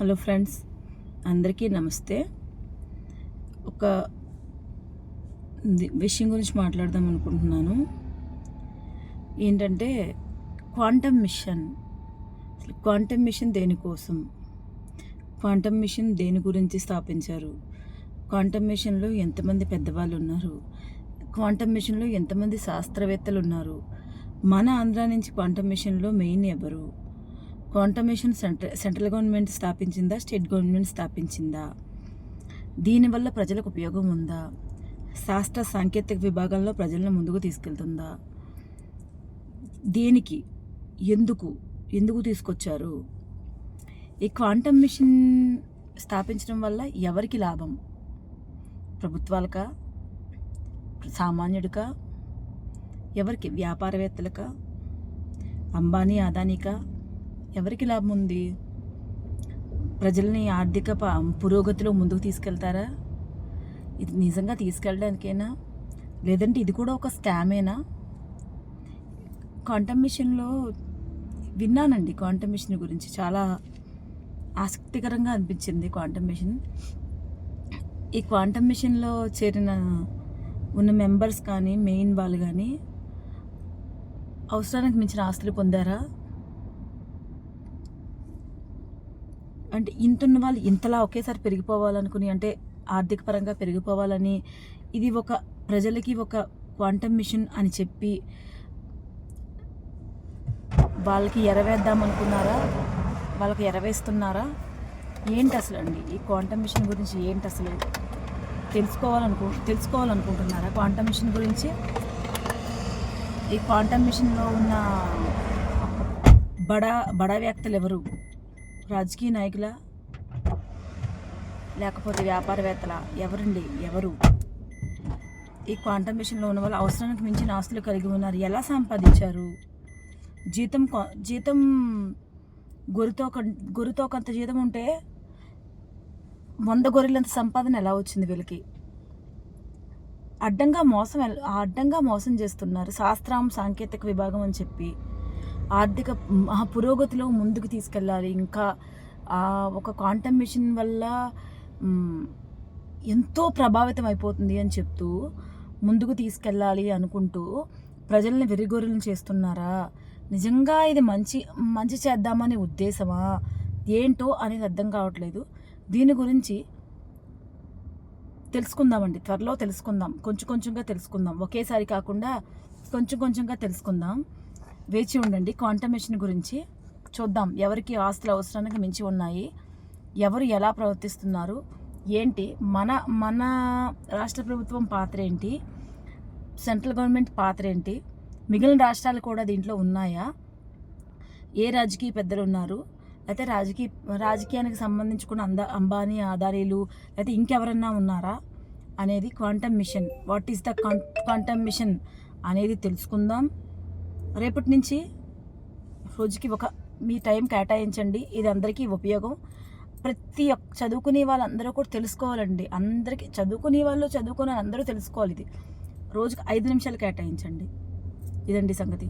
Hello friends అందరికీ నమస్తే. ఒక విషయం గురించి మాట్లాడదాం అనుకుంటున్నాను. ఏంటంటే క్వాంటమ్ మిషన్. అసలు క్వాంటమ్ మిషన్ దేనికోసం క్వాంటమ్ మిషన్ దేని గురించి స్థాపించారు? క్వాంటమ్ మిషన్లో ఎంతమంది పెద్దవాళ్ళు ఉన్నారు? క్వాంటమ్ మిషన్లో ఎంతమంది శాస్త్రవేత్తలు ఉన్నారు? మన ఆంధ్ర నుంచి క్వాంటమ్ మిషన్లో మెయిన్ ఎవరు? Quantum mission central central government స్థాపించిందా? State government స్థాపించిందా? దీనివల్ల ప్రజలకు ఉపయోగం ఉందా? శాస్త్ర సాంకేతిక విభాగంలో ప్రజలను ముందుకు తీసుకెళ్తుందా? దేనికి? ఎందుకు? ఎందుకు తీసుకొచ్చారు? ఈ క్వాంటమ్ మిషన్ స్థాపించడం వల్ల ఎవరికి లాభం? ప్రభుత్వాలకా? సామాన్యుడికా? ఎవరికి? వ్యాపారవేత్తలకా? అంబానీ అదానికా? ఎవరికి లాభం ఉంది? ప్రజల్ని ఆర్థిక ప- పురోగతిలో ముందుకు తీసుకెళ్తారా? ఇది నిజంగా తీసుకెళ్ళడానికేనా? లేదంటే ఇది కూడా ఒక స్కామేనా? క్వాంటమ్ మిషన్లో విన్నానండి క్వాంటమ్ మిషన్ గురించి. చాలా ఆసక్తికరంగా అనిపించింది క్వాంటమ్ మిషన్. ఈ క్వాంటమ్ మిషన్లో చేరిన ఉన్న మెంబర్స్ కానీ మెయిన్ వాళ్ళు కానీ అవసరానికి మించిన ఆస్తులు పొందారా? అంటే ఇంతున్న వాళ్ళు ఇంతలా ఒకేసారి పెరిగిపోవాలనుకుని అంటే ఆర్థిక పరంగా పెరిగిపోవాలని ఇది ఒక ప్రజలకి ఒక క్వాంటమ్ మిషన్ అని చెప్పి వాళ్ళకి ఎరవేద్దాం అనుకున్నారా వాళ్ళకి ఎరవేస్తున్నారా? ఏంటి అసలు అండి ఈ క్వాంటమ్ మిషన్ గురించి ఏంటి అసలు తెలుసుకోవాలనుకు తెలుసుకోవాలనుకుంటున్నారా క్వాంటమ్ మిషన్ గురించి? ఈ క్వాంటమ్ మిషన్లో ఉన్న బడా బడా వ్యక్తులు ఎవరు రాజకీయ నాయకుల లేకపోతే వ్యాపారవేత్తల ఎవరండి? ఎవరు? ఈ క్వాంటమ్ మిషన్లో ఉన్న వాళ్ళు అవసరానికి మించిన ఆస్తులు కలిగి ఉన్నారు. ఎలా సంపాదించారు? జీతం కొ- జీతం గొరితో కం- కొంత జీతం ఉంటే వంద గొర్రెలంత సంపాదన ఎలా వచ్చింది వీళ్ళకి? అడ్డంగా మోసం అడ్డంగా మోసం చేస్తున్నారు. శాస్త్రం సాంకేతిక విభాగం అని చెప్పి ఆర్థిక పురోగతిలో ముందుకు తీసుకెళ్ళాలి. ఇంకా ఒక క్వాంటమ్ మిషన్ వల్ల ఎంతో ప్రభావితం అయిపోతుంది అని చెప్తూ ముందుకు తీసుకెళ్ళాలి అనుకుంటూ ప్రజల్ని వెరిగొర్రెలను చేస్తున్నారా? నిజంగా ఇది మంచి మంచి చేద్దామనే ఉద్దేశమా? ఏంటో అనేది అర్థం కావట్లేదు. దీని గురించి తెలుసుకుందామండి. త్వరలో తెలుసుకుందాం. కొంచెం కొంచెంగా తెలుసుకుందాం. ఒకేసారి కాకుండా కొంచెం కొంచెంగా తెలుసుకుందాం. వేచి ఉండండి. క్వాంటమేషన్ గురించి చూద్దాం. ఎవరికి ఆస్తులు అవసరానికి మించి ఉన్నాయి? ఎవరు ఎలా ప్రవర్తిస్తున్నారు? ఏంటి? మన మన రాష్ట్ర ప్రభుత్వం పాత్ర ఏంటి? సెంట్రల్ గవర్నమెంట్ పాత్ర ఏంటి? మిగిలిన రాష్ట్రాలు కూడా దీంట్లో ఉన్నాయా? ఏ రాజకీయ పెద్దలు ఉన్నారు? అయితే రాజకీయ రాజకీయానికి సంబంధించుకున్న అంద అంబానీ ఆధారీలు అయితే ఇంకెవరన్నా ఉన్నారా? అనేది quantum mission. What is the quantum mission అనేది తెలుసుకుందాం. రేపటి నుంచి రోజుకి ఒక మీ టైం కేటాయించండి. ఇది అందరికీ ఉపయోగం. ప్రతి ఒక్క చదువుకునే వాళ్ళందరూ కూడా తెలుసుకోవాలండి. అందరికీ చదువుకునే వాళ్ళు చదువుకునే అందరూ తెలుసుకోవాలి ఇది. రోజుకి ఐదు నిమిషాలు కేటాయించండి. ఇదండి సంగతి.